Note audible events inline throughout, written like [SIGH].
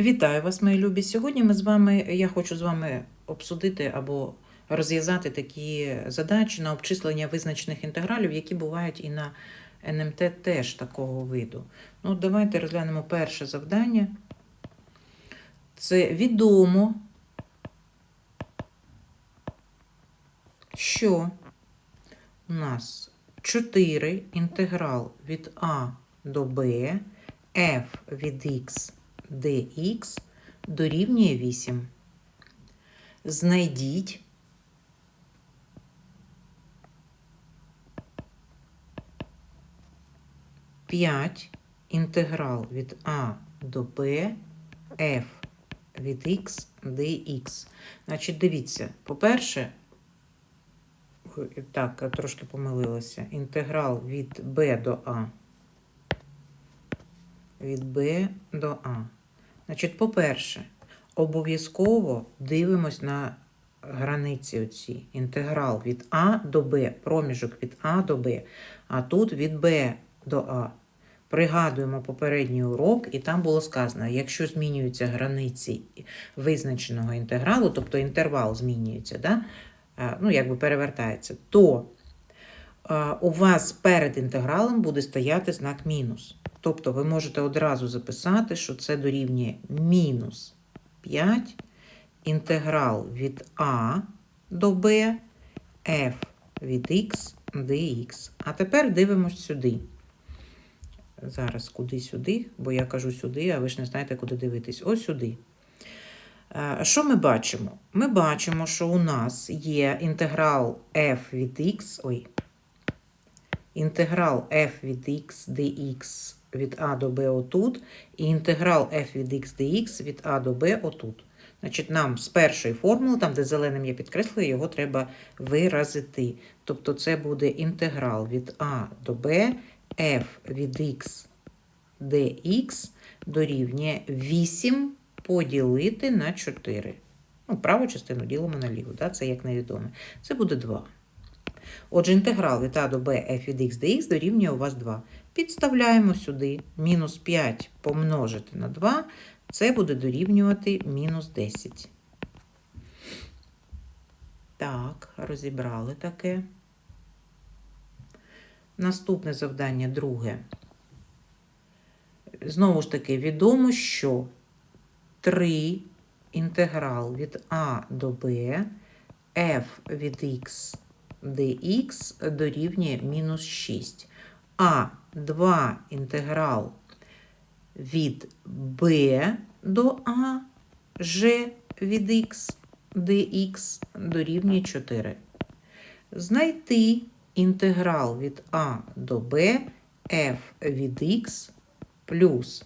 Вітаю вас, мої любі. Сьогодні ми з вами, я хочу з вами обсудити або розв'язати такі задачі на обчислення визначених інтегралів, які бувають і на НМТ теж такого виду. Ну, давайте розглянемо перше завдання. Це відомо, що у нас 4 інтеграл від А до Б, f від x dx дорівнює 8. Знайдіть п'ять інтеграл від А до Б f від x dx. Значить, дивіться, по-перше, так, трошки помилилася. Інтеграл від b до А від Б до А. Значить, по-перше, обов'язково дивимось на границі оці. Інтеграл від А до Б, проміжок від А до Б, а тут від Б до А. Пригадуємо попередній урок, і там було сказано, якщо змінюються границі визначеного інтегралу, тобто інтервал змінюється, да? а, ну, якби перевертається, то у вас перед інтегралом буде стояти знак мінус. Тобто ви можете одразу записати, що це дорівнює мінус 5 інтеграл від А до Б, f від x dx. А тепер дивимось сюди. Зараз куди сюди, бо я кажу сюди, а ви ж не знаєте, куди дивитись. Ось сюди. Е, Що ми бачимо? Ми бачимо, що у нас є інтеграл f від x, ой, інтеграл f від x dx від А до Б отут, і інтеграл f від x dx від А до Б отут. Значить, нам з першої формули, там, де зеленим я підкреслюю, його треба виразити. Тобто це буде інтеграл від А до Б, f від x dx дорівнює 8 поділити на 4. Ну, праву частину ділимо на ліву, да? це як невідоме. Це буде 2. Отже, інтеграл від А до Б f від x dx дорівнює у вас 2. Підставляємо сюди мінус 5 помножити на 2, це буде дорівнювати мінус 10. Так, розібрали таке. Наступне завдання друге. Знову ж таки, відомо, що 3 інтеграл від А до Б f від x dx дорівнює мінус 6. А 2 інтеграл від b до А g від x dx дорівнює 4. Знайти інтеграл від А до b f від x плюс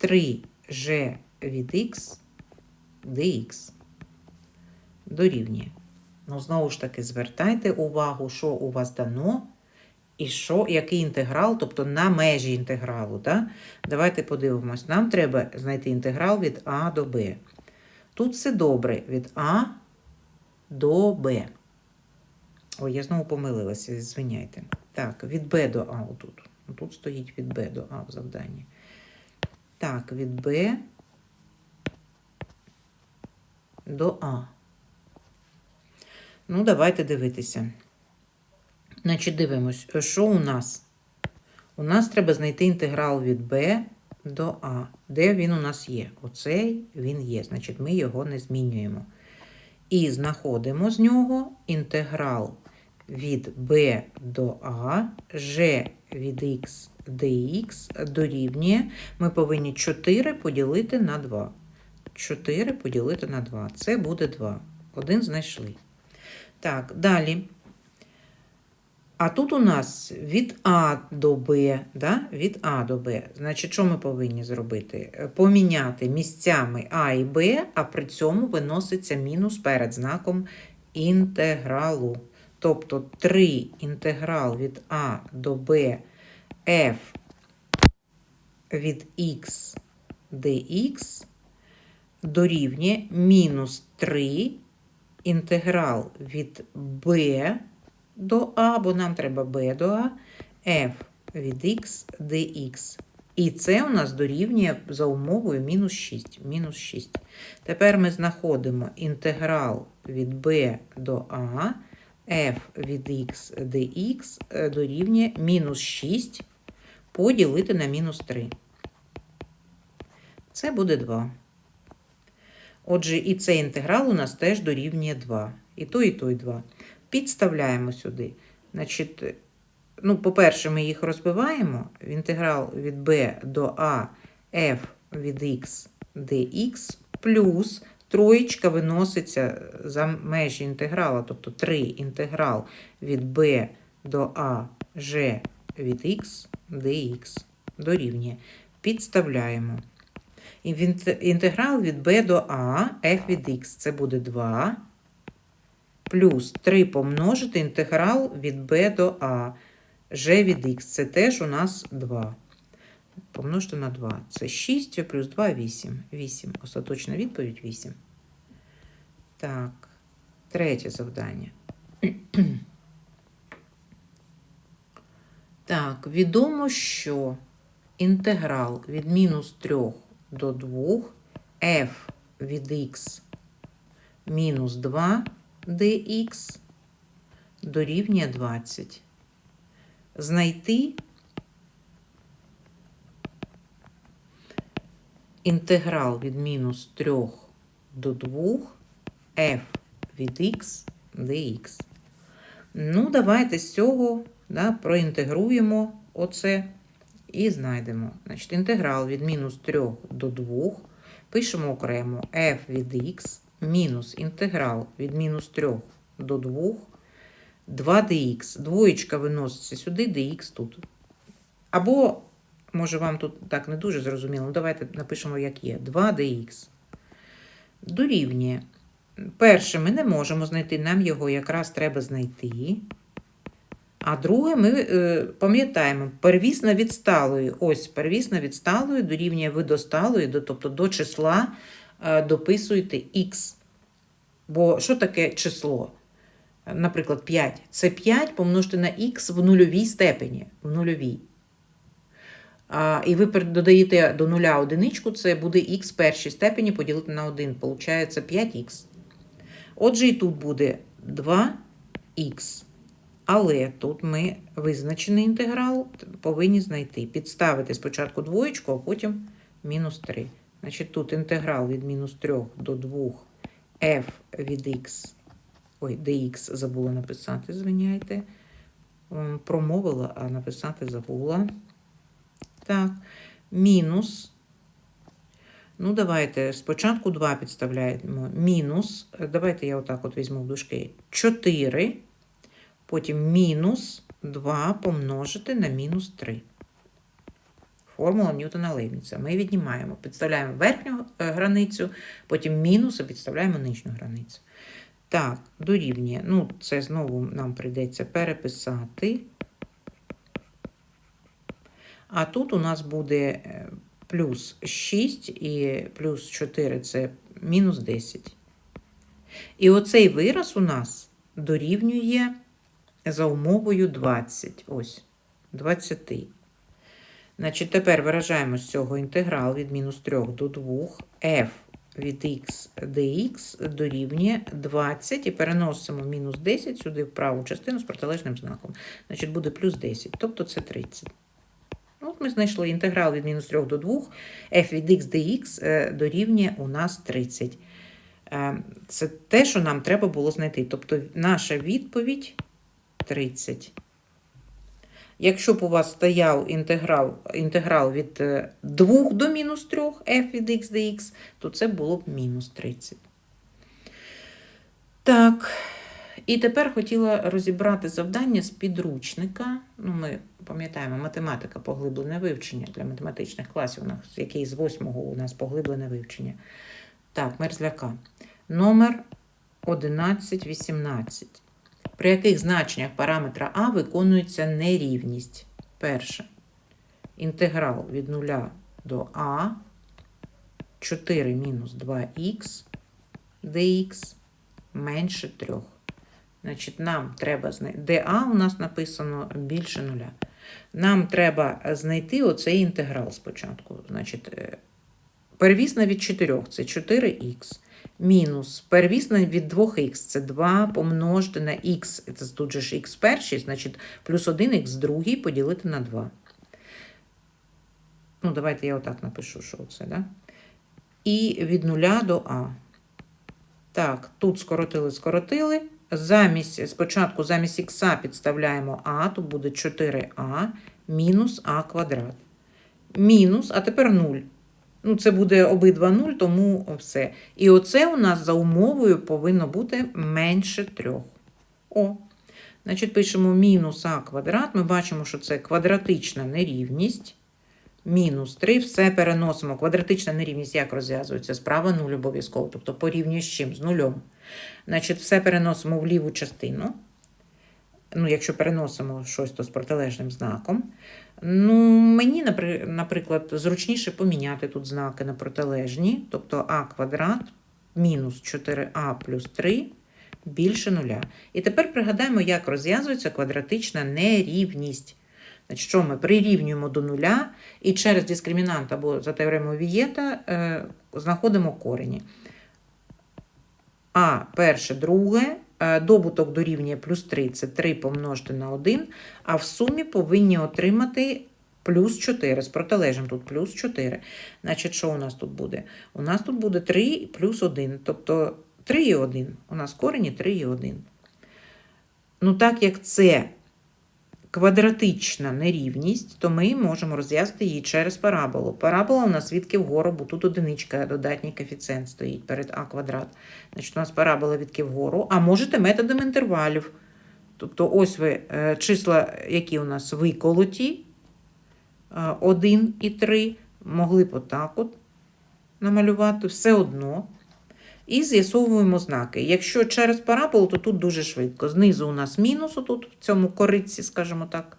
3g від x dx дорівнює. Ну, знову ж таки, звертайте увагу, що у вас дано, і що, який інтеграл, тобто на межі інтегралу. Да? Давайте подивимось. Нам треба знайти інтеграл від А до Б. Тут все добре від А до Б. Ой, я знову помилилася, звиняйте. Так, від Б до А отут. Тут стоїть від Б до А в завданні. Так, від Б до А. Ну, давайте дивитися. Значить, дивимось, що у нас? У нас треба знайти інтеграл від b до a. Де він у нас є? Оцей він є. Значить, ми його не змінюємо. І знаходимо з нього інтеграл від b до a, g від x dx дорівнює. Ми повинні 4 поділити на 2. 4 поділити на 2. Це буде 2. Один знайшли. Так, далі. А тут у нас від А до Б, да? від А до Б. Значить, що ми повинні зробити? Поміняти місцями А і Б, а при цьому виноситься мінус перед знаком інтегралу. Тобто 3 інтеграл від А до Б f від x dx дорівнює мінус 3 інтеграл від b до А, бо нам треба b до А, f від x dx І це у нас дорівнює за умовою мінус 6. Мінус 6. Тепер ми знаходимо інтеграл від b до a, f від x dx е, дорівнює мінус 6 поділити на мінус 3. Це буде 2. Отже, і цей інтеграл у нас теж дорівнює 2. І той, і той 2. Підставляємо сюди. Значить, ну, по-перше, ми їх розбиваємо. Інтеграл від b до a f від x dx плюс троєчка виноситься за межі інтеграла, тобто 3 інтеграл від b до a g від x dx дорівнює. Підставляємо. Інтеграл від b до a f від x це буде 2 плюс 3 помножити інтеграл від b до a g від x. Це теж у нас 2. Помножити на 2. Це 6 плюс 2 – 8. 8. Остаточна відповідь 8. Так, третє завдання. [CLEARS THROAT] Так, відомо, що інтеграл від мінус 3 до 2 f від x мінус 2 dx дорівнює 20. Знайти інтеграл від мінус 3 до 2 f від x dx. Ну, давайте з цього да, проінтегруємо оце і знайдемо. Значить, інтеграл від мінус 3 до 2. Пишемо окремо f від x мінус інтеграл від мінус 3 до 2. 2 dx. Двоєчка виноситься сюди, dx тут. Або, може, вам тут так не дуже зрозуміло, ну, давайте напишемо, як є. 2 dx. Дорівнює. Перше, ми не можемо знайти, нам його якраз треба знайти. А друге, ми е, пам'ятаємо, первісна відсталої. Ось первісна відсталої дорівнює видосталої, до, тобто до числа дописуєте х. Бо що таке число? Наприклад, 5. Це 5 помножити на х в нульовій степені. В нульовій. А, і ви додаєте до нуля одиничку, це буде х в першій степені поділити на 1. Получається 5х. Отже, і тут буде 2х. Але тут ми визначений інтеграл повинні знайти. Підставити спочатку двоєчку, а потім мінус 3. Значить, тут інтеграл від мінус 3 до 2 f від x. Ой, dx забула написати, звиняйте. Промовила, а написати забула. Так, мінус. Ну, давайте спочатку 2 підставляємо. Мінус. Давайте я отак от візьму в дужки. 4. Потім мінус 2 помножити на мінус 3. Формула Ньютона Лейбніца. Ми віднімаємо, підставляємо верхню е, границю, потім мінус і підставляємо нижню границю. Так, дорівнює. Ну, це знову нам прийдеться переписати. А тут у нас буде е, плюс 6 і плюс 4 це мінус 10. І оцей вираз у нас дорівнює за умовою 20. Ось, 20. Значить, тепер виражаємо з цього інтеграл від мінус 3 до 2 f від x dx дорівнює 20 і переносимо мінус 10 сюди в праву частину з протилежним знаком. Значить, буде плюс 10, тобто це 30. Ну, От ми знайшли інтеграл від мінус 3 до 2, f від x dx е, дорівнює у нас 30. Е, Це те, що нам треба було знайти. Тобто наша відповідь 30. Якщо б у вас стояв інтеграл, інтеграл від е, 2 до мінус 3 f від x dx, то це було б мінус 30. Так. І тепер хотіла розібрати завдання з підручника. Ну, ми пам'ятаємо, математика поглиблене вивчення для математичних класів, у нас, який з 8 у нас поглиблене вивчення. Так, мерзляка. Номер 1118. При яких значеннях параметра А виконується нерівність? Перше. Інтеграл від 0 до А 4 мінус 2х dx менше 3. Значить, нам треба знайти, де А у нас написано більше нуля. Нам треба знайти оцей інтеграл спочатку. Значить, е, первісна від 4 це 4х. Мінус первісна від 2х це 2 помножити на х, це тут же ж х перший, значить плюс 1х другий поділити на 2. Ну, давайте я отак напишу, що це, да? І від 0 до а. Так, тут скоротили, скоротили. Замість, спочатку замість х підставляємо а, тут буде 4а мінус а квадрат. Мінус, а тепер 0. Ну, це буде обидва 0, тому все. І оце у нас за умовою повинно бути менше 3. О, значить, пишемо мінус а квадрат. Ми бачимо, що це квадратична нерівність. Мінус 3, все переносимо. Квадратична нерівність як розв'язується? Справа 0 обов'язково, тобто порівнює з чим? З нульом. Значить, все переносимо в ліву частину. Ну, якщо переносимо щось, то з протилежним знаком. Ну, мені, наприклад, зручніше поміняти тут знаки на протилежні, тобто а квадрат мінус 4а плюс 3 більше нуля. І тепер пригадаємо, як розв'язується квадратична нерівність. Значить, що ми прирівнюємо до нуля і через дискримінант або за теоремою Вієта е, знаходимо корені. А перше, друге, добуток дорівнює плюс 3, це 3 помножити на 1, а в сумі повинні отримати плюс 4. З протилежним тут плюс 4. Значить, що у нас тут буде? У нас тут буде 3 плюс 1, тобто 3 і 1. У нас корені 3 і 1. Ну, так як це квадратична нерівність, то ми можемо розв'язати її через параболу. Парабола у нас відки вгору, бо тут одиничка, додатній коефіцієнт стоїть перед а квадрат. Значить, у нас парабола відки вгору. А можете методом інтервалів. Тобто, ось ви е, числа, які у нас виколоті, 1 і 3, могли б отак от намалювати все одно. І з'ясовуємо знаки. Якщо через параболу, то тут дуже швидко. Знизу у нас мінус, тут в цьому кориці, скажімо так.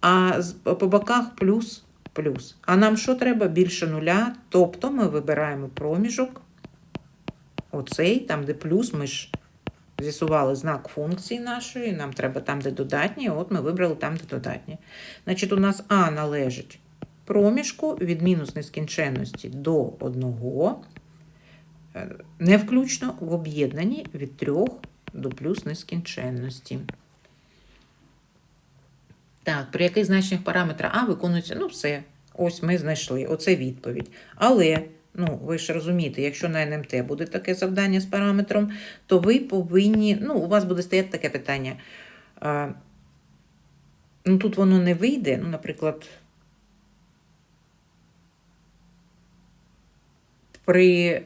А по боках плюс, плюс. А нам що треба? Більше нуля. Тобто ми вибираємо проміжок. Оцей, там, де плюс, ми ж з'ясували знак функції нашої. Нам треба там, де додатні. От ми вибрали там, де додатні. Значить, у нас А належить проміжку від мінус нескінченності до 1 не включно в об'єднанні від 3 до плюс нескінченності. Так, при яких значеннях параметра А виконується, ну все, ось ми знайшли, оце відповідь. Але, ну, ви ж розумієте, якщо на НМТ буде таке завдання з параметром, то ви повинні, ну, у вас буде стояти таке питання. А, ну, тут воно не вийде, ну, наприклад, при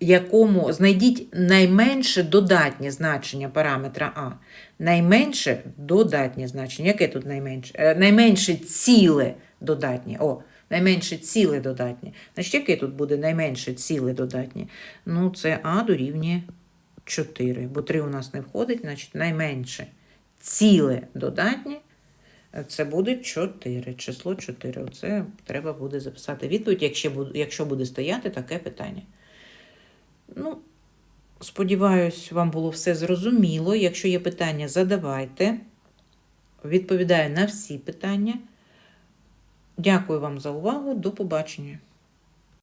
якому знайдіть найменше додатнє значення параметра А. Найменше додатнє значення. Яке тут найменше? Е, найменше ціле додатнє. О, найменше ціле додатнє. Значить, яке тут буде найменше ціле додатнє? Ну, це А дорівнює 4, бо 3 у нас не входить, значить найменше ціле додатнє. е, Це буде 4, число 4. Оце треба буде записати відповідь, якщо буде, якщо буде стояти таке питання. Ну, сподіваюсь, вам було все зрозуміло. Якщо є питання, задавайте. Відповідаю на всі питання. Дякую вам за увагу. До побачення.